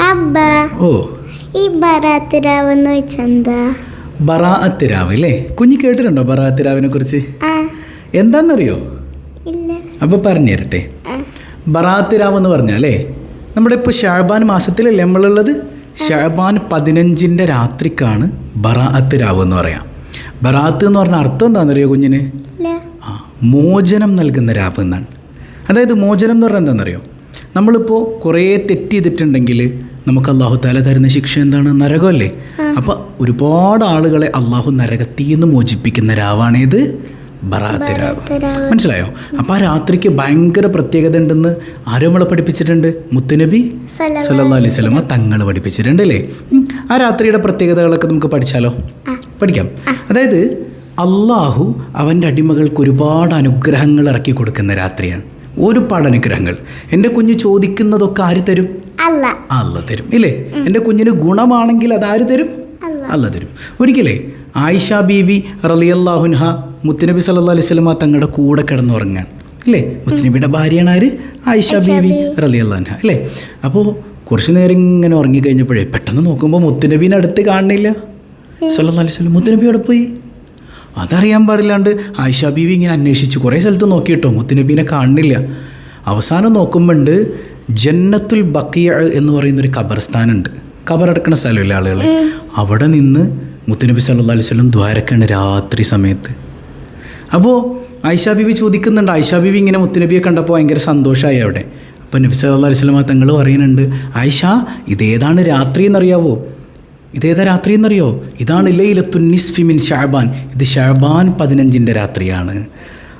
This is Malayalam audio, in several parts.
അബ്ബ ഓ. ഈ ബറാത്ത് രാവെന്ന് വെച്ചെന്താ? ബറാഅത്ത് അല്ലേ കുഞ്ഞ് കേട്ടിട്ടുണ്ടോ കുറിച്ച്? എന്താണെന്നറിയോ ഇല്ല. അപ്പോൾ പറഞ്ഞു തരട്ടെ. ബറാത്തിരാവ് ബറാത്ത് രാവ് എന്ന് പറഞ്ഞാലേ നമ്മുടെ ഇപ്പോൾ ഷാബാൻ മാസത്തിലല്ലേ നമ്മളുള്ളത്? ഷാബാൻ പതിനഞ്ചിന്റെ രാത്രിക്കാണ് ബറാഅത്ത് രാവ് എന്ന് പറയാം. ബറാത്ത് എന്ന് പറഞ്ഞ അർത്ഥം എന്താണെന്നറിയോ കുഞ്ഞിന്? ആ മോചനം നൽകുന്ന രാവ് എന്നാണ്. അതായത് മോചനം എന്ന് പറഞ്ഞാൽ എന്താണെന്നറിയോ നമ്മളിപ്പോൾ കുറേ തെറ്റ് ചെയ്തിട്ടുണ്ടെങ്കിൽ നമുക്ക് അള്ളാഹു താല തരുന്ന ശിക്ഷ എന്താണ്? നരകമല്ലേ? അപ്പോൾ ഒരുപാട് ആളുകളെ അള്ളാഹു നരകത്തിൽ നിന്ന് മോചിപ്പിക്കുന്ന രാവാണേത് ബറാത്ത് രാവ്. മനസ്സിലായോ? അപ്പോൾ ആ രാത്രിക്ക് ഭയങ്കര പ്രത്യേകത ഉണ്ടെന്ന് ആരും നമ്മളെ പഠിപ്പിച്ചിട്ടുണ്ട്? മുത്തുനബി സല്ലാ അലൈഹി സ്വലമ തങ്ങൾ പഠിപ്പിച്ചിട്ടുണ്ട് അല്ലേ ആ രാത്രിയുടെ പ്രത്യേകതകളൊക്കെ നമുക്ക് പഠിച്ചാലോ? പഠിക്കാം. അതായത് അള്ളാഹു അവന്റെ അടിമകൾക്ക് ഒരുപാട് അനുഗ്രഹങ്ങൾ ഇറക്കി കൊടുക്കുന്ന രാത്രിയാണ്. ഒരുപാട് അനുഗ്രഹങ്ങൾ. എന്റെ കുഞ്ഞ് ചോദിക്കുന്നതൊക്കെ ആര് തരും? അല്ല. അല്ല തരും. ഇല്ലേ? എന്റെ കുഞ്ഞിന് ഗുണമാണെങ്കിൽ അത് ആര് തരും? അല്ല. തരും. ഒരിക്കലേ ആയിഷ ബീവി റലിയല്ലാഹുൻഹ മുത്തുനബി സല്ലാ അലൈഹി സ്വലമ തങ്ങളുടെ കൂടെ കിടന്നുറങ്ങാൻ. ഇല്ലേ? മുത്തുനബിയുടെ ഭാര്യയാണ് ആര്? ആയിഷ ബീവി റലിയല്ലാഹുൻഹ അല്ലേ അപ്പോൾ കുറച്ച് നേരം ഇങ്ങനെ ഉറങ്ങിക്കഴിഞ്ഞപ്പോഴേ പെട്ടെന്ന് നോക്കുമ്പോൾ മുത്തുനബീനെ അടുത്ത് കാണുന്നില്ല. സല്ലാ അലൈഹി സ്വലം മുത്തുനബി അവിടെ പോയി? അതറിയാൻ പാടില്ലാണ്ട് ആയിഷ ബീവി ഇങ്ങനെ അന്വേഷിച്ച് കുറേ സ്ഥലത്ത് നോക്കിയിട്ടോ. മുത്തുനബീനെ കാണുന്നില്ല. അവസാനം നോക്കുമ്പോണ്ട് ജന്നത്തുൽ ബക്കിയ എന്ന് പറയുന്നൊരു ഖബർസ്ഥാനുണ്ട്. കബറടക്കുന്ന സ്ഥലമില്ല ആളുകൾ അവിടെ നിന്ന് മുത്തുനബി സല്ലാ അലൈഹി സ്വലം ദ്വാരക്കാണ് രാത്രി സമയത്ത്. അപ്പോൾ ആയിഷ ബീവി ചോദിക്കുന്നുണ്ട്. ആയിഷ ബീവി ഇങ്ങനെ മുത്തുനബിയെ കണ്ടപ്പോൾ ഭയങ്കര സന്തോഷമായി അവിടെ. അപ്പോൾ നബി സല്ലാ അലൈഹി സ്വലമ തങ്ങൾ പറയുന്നുണ്ട് ആയിഷ ഇതേതാണ് രാത്രി എന്നറിയാവോ? ഇതേതാ രാത്രി എന്നറിയോ? ഇതാണ് ലൈലത്തു നിസ്ഫിമിൻ ഷാബാൻ ഇത് ഷാബാൻ പതിനഞ്ചിന്റെ രാത്രിയാണ്.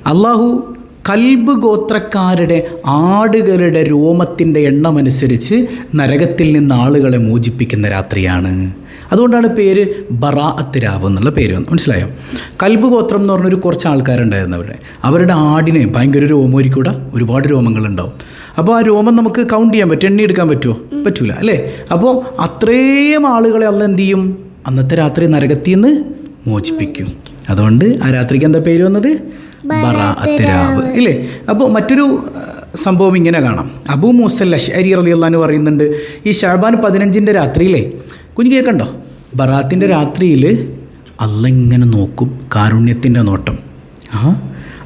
അള്ളാഹു കൽബ് ഗോത്രക്കാരുടെ ആടുകളുടെ രോമത്തിന്റെ എണ്ണമനുസരിച്ച് നരകത്തിൽ നിന്ന് ആളുകളെ മോചിപ്പിക്കുന്ന രാത്രിയാണ്. അതുകൊണ്ടാണ് പേര് ബറാഅത്ത് രാവ് എന്നുള്ള പേര് വന്നു മനസ്സിലായോ? കൽബ് ഗോത്രം എന്ന് പറഞ്ഞൊരു കുറച്ച് ആൾക്കാരുണ്ടായിരുന്നു അവിടെ. അവരുടെ ആടിനെ ഭയങ്കര രോമോരിക്കൂടെ ഒരുപാട് രോമങ്ങളുണ്ടാവും. അപ്പോൾ ആ രോമം നമുക്ക് കൗണ്ട് ചെയ്യാൻ പറ്റും എണ്ണി എടുക്കാൻ പറ്റുമോ? പറ്റൂല അല്ലേ? അപ്പോൾ അത്രയും ആളുകളെ അല്ല എന്ത് ചെയ്യും? അന്നത്തെ രാത്രി നരകത്തിൽ നിന്ന് മോചിപ്പിക്കും. അതുകൊണ്ട് ആ രാത്രിക്ക് എന്താ പേര് വന്നത്? ബറ അത്തരാവ് ഇല്ലേ? അപ്പോൾ മറ്റൊരു സംഭവം ഇങ്ങനെ കാണാം. അബൂ മൂസൽ അഷ്അരി എന്ന് പറയുന്നുണ്ട് ഈ ഷാബാൻ പതിനഞ്ചിന്റെ രാത്രിയിലേ കുഞ്ഞു കേൾക്കണ്ടോ? ബറാത്തിന്റെ രാത്രിയിൽ അല്ല ഇങ്ങനെ നോക്കും കാരുണ്യത്തിന്റെ നോട്ടം. ആ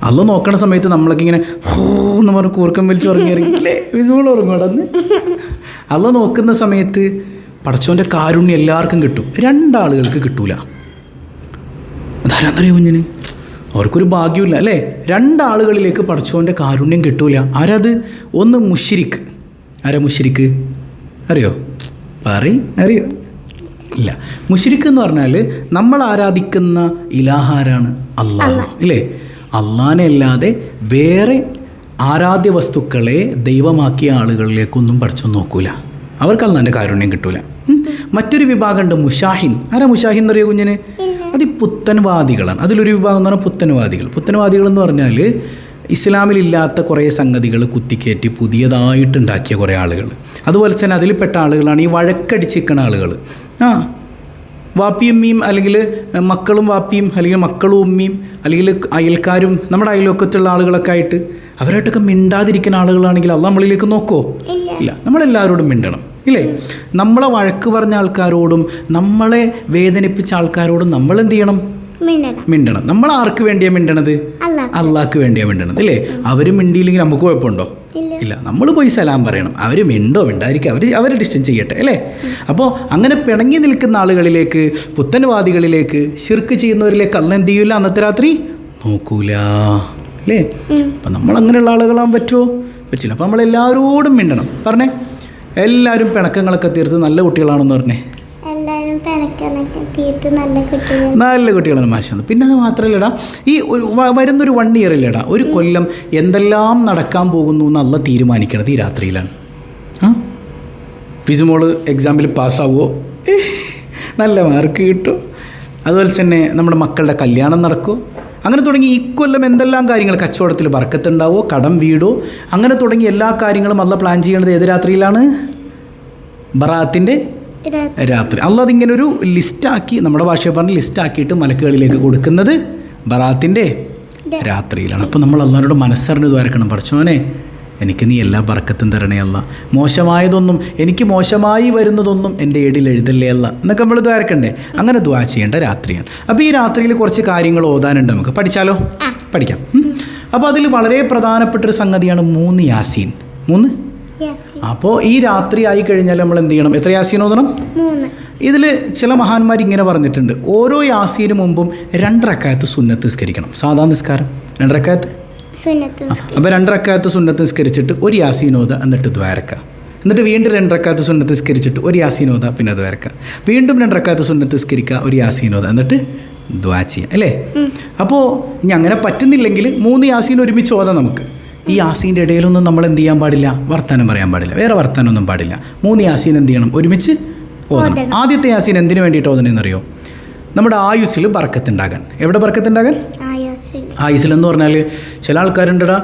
അല്ല നോക്കണ സമയത്ത് നമ്മളൊക്കെ ഇങ്ങനെ ഹോ എന്ന് പറഞ്ഞ് കൂർക്കം വലിച്ച് ഉറങ്ങിയിറങ്ങില്ലേ വിസുകൾ ഉറങ്ങും അല്ല നോക്കുന്ന സമയത്ത് പടച്ചോന്റെ കാരുണ്യം എല്ലാവർക്കും കിട്ടും. രണ്ടാളുകൾക്ക് കിട്ടൂല. അതാരാന്നറിയോ കുഞ്ഞിന്? അവർക്കൊരു ഭാഗ്യമില്ല അല്ലേ? രണ്ടാളുകളിലേക്ക് പടച്ചോന്റെ കാരുണ്യം കിട്ടൂല. ആരത്? ഒന്ന് മുഷിരിക്ക്. ആരാ മുഷിരിക്ക്? അറിയോ? പറ അറിയോ? ഇല്ല. മുഷിരിക്ക് എന്ന് പറഞ്ഞാൽ നമ്മൾ ആരാധിക്കുന്ന ഇലാഹാരാണ് അള്ളാഹ്. ഇല്ലേ? അള്ളാനെ അല്ലാതെ വേറെ ആരാധ്യ വസ്തുക്കളെ ദൈവമാക്കിയ ആളുകളിലേക്കൊന്നും പഠിച്ചു നോക്കൂല. അവർക്ക് അള്ളാന്റെ കാരുണ്യം കിട്ടൂല. മറ്റൊരു വിഭാഗമുണ്ട് മുഷാഹിൻ. ആരാ മുഷാഹിൻ എന്നറിയോ കുഞ്ഞിന്? അത് പുത്തൻവാദികളാണ്. അതിലൊരു വിഭാഗം എന്ന് പറഞ്ഞാൽ പുത്തൻവാദികൾ. പുത്തൻവാദികൾ എന്ന് പറഞ്ഞാൽ ഇസ്ലാമിലില്ലാത്ത കുറേ സംഗതികൾ കുത്തിക്കയറ്റി പുതിയതായിട്ടുണ്ടാക്കിയ കുറേ ആളുകൾ. അതുപോലെ തന്നെ അതിൽപ്പെട്ട ആളുകളാണ് ഈ വഴക്കടിച്ചിരിക്കുന്ന ആളുകൾ. ആ വാപ്പിയും ഉമ്മിയും അല്ലെങ്കിൽ മക്കളും വാപ്പിയും അല്ലെങ്കിൽ മക്കളും ഉമ്മയും അല്ലെങ്കിൽ അയൽക്കാരും നമ്മുടെ അയൽവക്കത്തുള്ള ആളുകളൊക്കെ ആയിട്ട് അവരായിട്ടൊക്കെ മിണ്ടാതിരിക്കുന്ന ആളുകളാണെങ്കിൽ അത് നമ്മളിലേക്ക് നോക്കോ? ഇല്ല. ഇല്ല. നമ്മളെല്ലാവരോടും മിണ്ടണം. ഇല്ലേ? നമ്മളെ വഴക്ക് പറഞ്ഞ ആൾക്കാരോടും നമ്മളെ വേദനിപ്പിച്ച ആൾക്കാരോടും നമ്മൾ എന്ത് ചെയ്യണം? മിണ്ടണം നമ്മൾ ആർക്ക് വേണ്ടിയാ മിണ്ടണത് അള്ളാഹ്ക്ക് വേണ്ടിയാ മിണ്ടണത് അല്ലേ? അവർ മിണ്ടിയില്ലെങ്കിൽ നമുക്ക് കുഴപ്പമുണ്ടോ? ഇല്ല. നമ്മൾ പോയി സലാം പറയണം. അവർ മിണ്ടോ മിണ്ടായിരിക്കും. അവർ അവർ ഡിസ്റ്റൻസ് ചെയ്യട്ടെ അല്ലേ? അപ്പോൾ അങ്ങനെ പിണങ്ങി നിൽക്കുന്ന ആളുകളിലേക്ക് പുത്തൻവാദികളിലേക്ക് ശിർക്ക് ചെയ്യുന്നവരിലേക്ക് അല്ല എന്ത് ചെയ്യൂല? അന്നത്തെ രാത്രി നോക്കൂല അല്ലേ? അപ്പം നമ്മൾ അങ്ങനെയുള്ള ആളുകളാകാൻ പറ്റുമോ പറ്റില്ല. അപ്പോൾ നമ്മൾ എല്ലാവരോടും മിണ്ടണം പറഞ്ഞേ എല്ലാവരും പിണക്കങ്ങളൊക്കെ തീർത്ത് നല്ല കുട്ടികളാണെന്ന് പറഞ്ഞേ. നല്ല കുട്ടികളാണ് മാഷാണ് പിന്നെ അത് മാത്രമല്ലടാ ഈ ഒരു വരുന്നൊരു വൺ ഇയർ ഇല്ലടാ ഒരു കൊല്ലം എന്തെല്ലാം നടക്കാൻ പോകുന്നു എന്നല്ല തീരുമാനിക്കണത് ഈ രാത്രിയിലാണ്. ആ? ഫിസുമോൾ എക്സാമിൽ പാസ്സാവുമോ നല്ല മാർക്ക് കിട്ടുമോ അതുപോലെ തന്നെ നമ്മുടെ മക്കളുടെ കല്യാണം നടക്കുമോ അങ്ങനെ തുടങ്ങി ഈ കൊല്ലം എന്തെല്ലാം കാര്യങ്ങൾ കച്ചവടത്തിൽ വറക്കത്തുണ്ടാവോ കടം വീടോ അങ്ങനെ തുടങ്ങി എല്ലാ കാര്യങ്ങളും അല്ല പ്ലാൻ ചെയ്യണത് ഏത് രാത്രിയിലാണ്? ബറാത്തിന്റെ രാത്രി. അള്ളാഹ് അതിങ്ങനെ ഒരു ലിസ്റ്റാക്കി നമ്മുടെ ഭാഷയെ പറഞ്ഞ് ലിസ്റ്റാക്കിയിട്ട് മലക്കുകളിലേക്ക് കൊടുക്കുന്നത് ബറാത്തിന്റെ രാത്രിയിലാണ്. അപ്പോൾ നമ്മൾ അള്ളാഹിനോട് മനസ്സറിഞ്ഞ് ദ്വാരക്കണം പഠിച്ചോനെ എനിക്ക് നീ എല്ലാ ബർക്കത്തും തരണേ അല്ല മോശമായതൊന്നും എനിക്ക് മോശമായി വരുന്നതൊന്നും എന്റെ ഏടിൽ എഴുതല്ലേ അല്ല എന്നൊക്കെ നമ്മൾ ദ്വാരക്കണ്ടേ അങ്ങനെ ദ്വാ ചെയ്യേണ്ട രാത്രിയാണ്. അപ്പോൾ ഈ രാത്രിയിൽ കുറച്ച് കാര്യങ്ങൾ ഓതാനുണ്ട് നമുക്ക്. പഠിച്ചാലോ? പഠിക്കാം. അപ്പോൾ അതിൽ വളരെ പ്രധാനപ്പെട്ടൊരു സംഗതിയാണ് മൂന്ന് യാസീൻ. മൂന്ന്? അപ്പോൾ ഈ രാത്രി ആയി കഴിഞ്ഞാൽ നമ്മൾ എന്ത് ചെയ്യണം? എത്ര യാസീൻ ഓതണം? മൂന്ന്. ഇതിൽ ചില മഹാന്മാർ ഇങ്ങനെ പറഞ്ഞിട്ടുണ്ട്. ഓരോ യാസീന് മുമ്പും രണ്ടരക്കാലത്ത് സുന്നത്ത് നിസ്കരിക്കണം. സാധാ നിസ്കാരം. രണ്ടരക്കാലത്ത് സുന്നത്ത് അപ്പോൾ രണ്ടരക്കാലത്ത് സുന്നത്ത് നിസ്കരിച്ചിട്ട് ഒരു യാസീനോദ എന്നിട്ട് ദ്വാരക്ക. എന്നിട്ട് വീണ്ടും രണ്ടരക്കാലത്ത് സുന്നത്ത് നിസ്കരിച്ചിട്ട് ഒരു യാസീനോദ പിന്നെ ദ്വാരക്ക. വീണ്ടും രണ്ടരക്കാലത്ത് സുന്നത്ത് നിസ്കരിക്കുക ഒരു യാസീനോദ എന്നിട്ട് ദ്വാ ചെയ്യുക. അല്ലേ? അപ്പോൾ ഇനി അങ്ങനെ പറ്റുന്നില്ലെങ്കിൽ മൂന്ന് യാസീൻ ഒരുമിച്ച് ഓതാം നമുക്ക്. ഈ യാസീന്റെ ഇടയിലൊന്നും നമ്മൾ എന്ത് ചെയ്യാൻ പാടില്ല? വർത്തമാനം പറയാൻ പാടില്ല. വേറെ വർത്തമാനമൊന്നും പാടില്ല. മൂന്ന് യാസീൻ എന്ത് ചെയ്യണം? ഒരുമിച്ച് ഓതണം. ആദ്യത്തെ യാസീൻ എന്തിനു വേണ്ടിയിട്ട് ഓതണെന്നറിയോ നമ്മുടെ ആയുസ്സിൽ ബർക്കത്തുണ്ടാകാൻ. എവിടെ ബർക്കത്തുണ്ടാകാൻ? ആയാസിൽ എന്ന് പറഞ്ഞാൽ ചില ആൾക്കാരുണ്ടടാ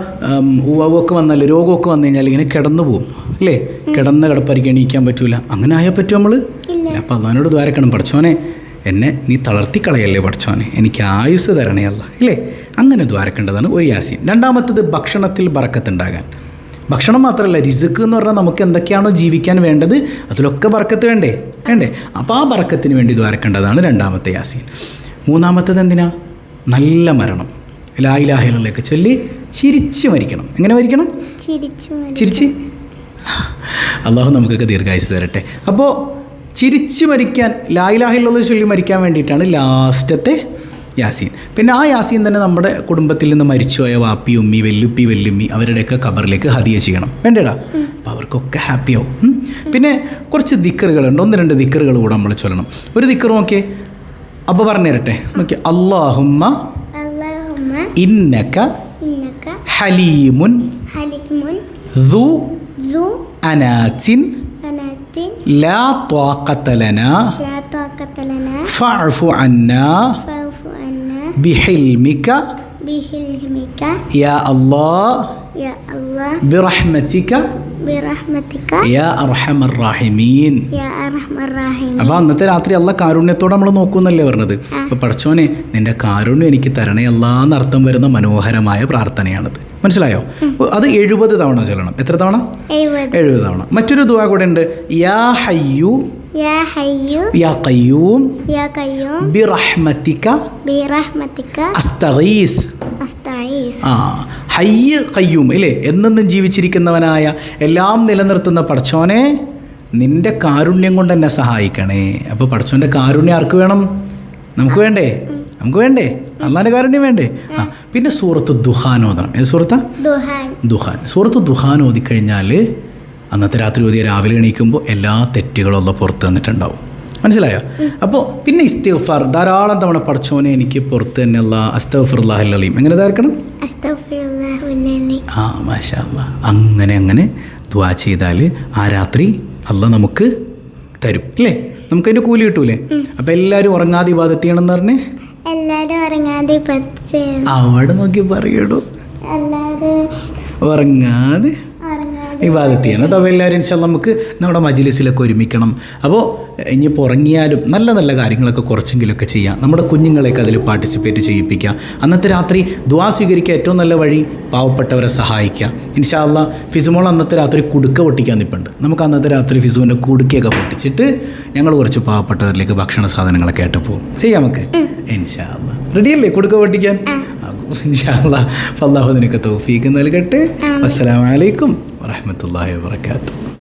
ഉവ്വൊക്കെ വന്നാൽ രോഗമൊക്കെ വന്നു കഴിഞ്ഞാൽ ഇങ്ങനെ കിടന്നു പോകും അല്ലേ? കിടന്ന കിടപ്പായിരിക്കും എണീക്കാൻ പറ്റൂല. അങ്ങനെ ആയാൽ പറ്റും നമ്മൾ. അപ്പം അള്ളഹാനോട് ദ്വാരക്കണം. പഠിച്ചോനെ എന്നെ നീ തളർത്തി കളയല്ലേ പഠിച്ചോനെ? എനിക്ക് ആയുസ് തരണേ അല്ല ഇല്ലേ? അങ്ങനെ ദ്വാരക്കേണ്ടതാണ് ഒരു യാസീൻ. രണ്ടാമത്തത് ഭക്ഷണത്തിൽ ബറക്കത്തുണ്ടാകാൻ ഭക്ഷണം മാത്രമല്ല റിസ്ക് എന്ന് പറഞ്ഞാൽ നമുക്ക് എന്തൊക്കെയാണോ ജീവിക്കാൻ വേണ്ടത് അതിലൊക്കെ ബറക്കത്ത് വേണ്ടേ? വേണ്ടേ. അപ്പോൾ ആ ബറക്കത്തിന് വേണ്ടി ദ്വാരക്കേണ്ടതാണ് രണ്ടാമത്തെ യാസീൻ. മൂന്നാമത്തത് എന്തിനാ? നല്ല മരണം. ലായിലാഹിലൊക്കെ ചൊല്ലി ചിരിച്ച് മരിക്കണം. എങ്ങനെ മരിക്കണം? ചിരിച്ചു അള്ളാഹു നമുക്കൊക്കെ ദീർഘായുസ് തരട്ടെ. അപ്പോൾ ചിരിച്ച് മരിക്കാൻ ലായിലാഹിലുള്ള ചൊല്ലി മരിക്കാൻ വേണ്ടിയിട്ടാണ് ലാസ്റ്റത്തെ യാസീൻ പിന്നെ ആ യാസീൻ തന്നെ നമ്മുടെ കുടുംബത്തിൽ നിന്ന് മരിച്ചുപോയ വാപ്പി ഉമ്മി വെല്ലുപ്പി വെല്ലുമ്മി അവരുടെയൊക്കെ കബറിലേക്ക് ഹദിയ ചെയ്യണം വേണ്ടേടാ അപ്പോൾ അവർക്കൊക്കെ ഹാപ്പിയാവും ഉം. പിന്നെ കുറച്ച് ദിക്കറുകളുണ്ട് ഒന്ന് രണ്ട് ദിക്കറുകൾ കൂടെ നമ്മൾ ചൊല്ലണം ഒരു ദിക്കർ നോക്കിയേ അപ്പോൾ പറഞ്ഞു തരട്ടെ നോക്കിയേ അള്ളാഹുമ്മ അല്ലാഹുമ്മ ഇന്നക ഇന്നക ഹലീമുൻ ഹലിമുൻ ذو ذو أنات أنات لا طاقة لنا لا طاقة لنا فاعف عنا فاعف عنا بحلمك بحلمك يا الله يا الله برحمتك برحمتك يا أرحم الراحمين يا أرحم الراحمين അപ്പോൾ അന്നത്തെ രാത്രി അല്ല കാരുണ്യത്തോടെ നമ്മൾ നോക്കൂന്നല്ലേ പറഞ്ഞത് അപ്പോൾ പഠിച്ചോനെ നിന്റെ കാരുണ്യം എനിക്ക് തരണേ അല്ലാന്ന് അർത്ഥം വരുന്ന മനോഹരമായ പ്രാർത്ഥനയാണത് മനസ്സിലായോ അത് എഴുപത് തവണ ചൊല്ലണം എത്ര തവണ أيوة എഴുപത് തവണ മറ്റൊരു ദുവാ കൂടെ ഉണ്ട് യാ ഹയ്യു يا حي യാ കയ്യൂം يا قيوم ബിറഹ്മതിക برحمتك അസ്തഗീസ് أستعيذ ആ ഹയ്യ് കയ്യൂം ഇല്ലേ എന്നെന്നും ജീവിച്ചിരിക്കുന്നവനായ എല്ലാം നിലനിർത്തുന്ന പടച്ചോനെ നിന്റെ കാരുണ്യം കൊണ്ട് എന്നെ സഹായിക്കണേ അപ്പോൾ പടച്ചോൻ്റെ കാരുണ്യം ആർക്ക് വേണം നമുക്ക് വേണ്ടേ നമുക്ക് വേണ്ടേ അള്ളാൻ്റെ കാരുണ്യം വേണ്ടേ ആ പിന്നെ സൂറത്ത് ദുഹാൻ ഓതണം ഏത് സൂറത്താ دهان ദുഹാൻ സൂറത്ത് ദുഹാൻ ഓതിക്കഴിഞ്ഞാൽ അന്നത്തെ രാത്രി ഒതിയ രാവിലെ എണീക്കുമ്പോൾ എല്ലാ തെറ്റുകളും ഉള്ള പുറത്ത് വന്നിട്ടുണ്ടാവും. മനസ്സിലായോ? അപ്പോൾ പിന്നെ ഇസ്തിഫാർ ധാരാളം തവണ പഠിച്ചോനെ എനിക്ക് പുറത്ത് തന്നെയുള്ള അസ്തഫുറുല്ലാഹില്ലീം എങ്ങനെ ഇതായിരിക്കണം ആ മാഷാ അങ്ങനെ അങ്ങനെ ദ്വാ ചെയ്താൽ ആ രാത്രി അല്ല നമുക്ക് തരും അല്ലേ? നമുക്ക് കൂലി കിട്ടൂലേ? അപ്പം എല്ലാവരും ഉറങ്ങാതെ ഇബാദത്ത് ചെയ്യണമെന്ന് പറഞ്ഞേ? അവിടെ നോക്കി പറയടൂ. ഉറങ്ങാതെ? ഇബാദത്ത് ചെയ്യണം കേട്ടോ അപ്പോൾ എല്ലാവരും ഇൻഷാ നമുക്ക് നമ്മുടെ മജിലിസിലൊക്കെ ഒരുമിക്കണം. അപ്പോൾ ഇനി ഉറങ്ങിയാലും നല്ല നല്ല കാര്യങ്ങളൊക്കെ കുറച്ചെങ്കിലുമൊക്കെ ചെയ്യാം. നമ്മുടെ കുഞ്ഞുങ്ങളെയൊക്കെ അതിൽ പാർട്ടിസിപ്പേറ്റ് ചെയ്യിപ്പിക്കുക. അന്നത്തെ രാത്രി ദ്വാ സ്വീകരിക്കുക ഏറ്റവും നല്ല വഴി പാവപ്പെട്ടവരെ സഹായിക്കുക. ഇൻഷാല്ല ഫിസുമോൾ അന്നത്തെ രാത്രി കുടുക്ക പൊട്ടിക്കാൻ നിൽപ്പുണ്ട് നമുക്ക് അന്നത്തെ രാത്രി ഫിസുവിന്റെ കുടുക്കയൊക്കെ പൊട്ടിച്ചിട്ട് ഞങ്ങൾ കുറച്ച് പാവപ്പെട്ടവരിലേക്ക് ഭക്ഷണ സാധനങ്ങളൊക്കെ ആയിട്ട് പോകും ചെയ്യാം നമുക്ക്? ഇൻഷാല്ല റെഡിയല്ലേ കുടുക്ക പൊട്ടിക്കാൻ? ഇൻഷാല്ല അള്ളാഹു നിനക്ക് തൗഫീക്ക് നൽകട്ടെ. അസ്സലാമലൈക്കും ورحمة الله وبركاته.